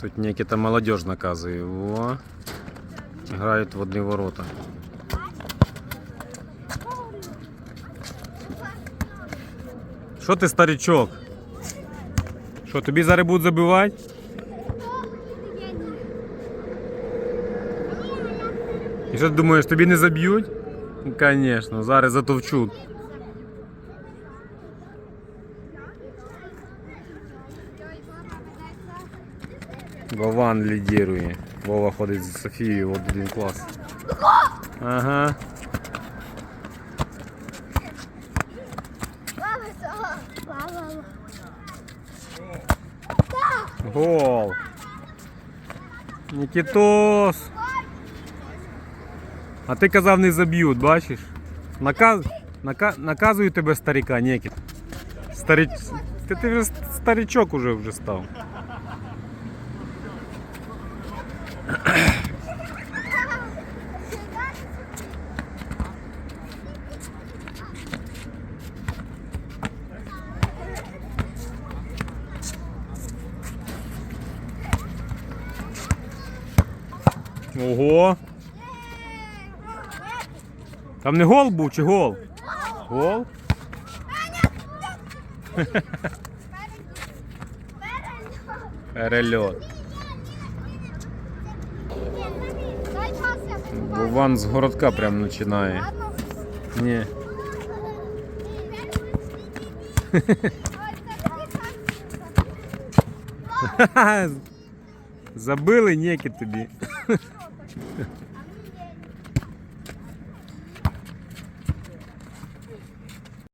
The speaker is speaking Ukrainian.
Тут Нікіта молодіж наказує. Во. Грають в одні ворота. Що ти, старичок? Що, тобі зараз будуть забивати? І що ти думаєш, тобі не заб'ють? Звісно, зараз затовчуть. Вован лідірує. Вова ходить з Софією в один клас. Ага. Гол. Нікітос. А ти казав не заб'ють, бачиш? Наказ... Нака... Наказую тебе старіка, Нікіт. Старі... Ти, ти вже старичок уже вже став. Ого. Там не гол був чи гол? Гол? Перельот. Вован з городка прям починає. Ні. Забили ніки тобі.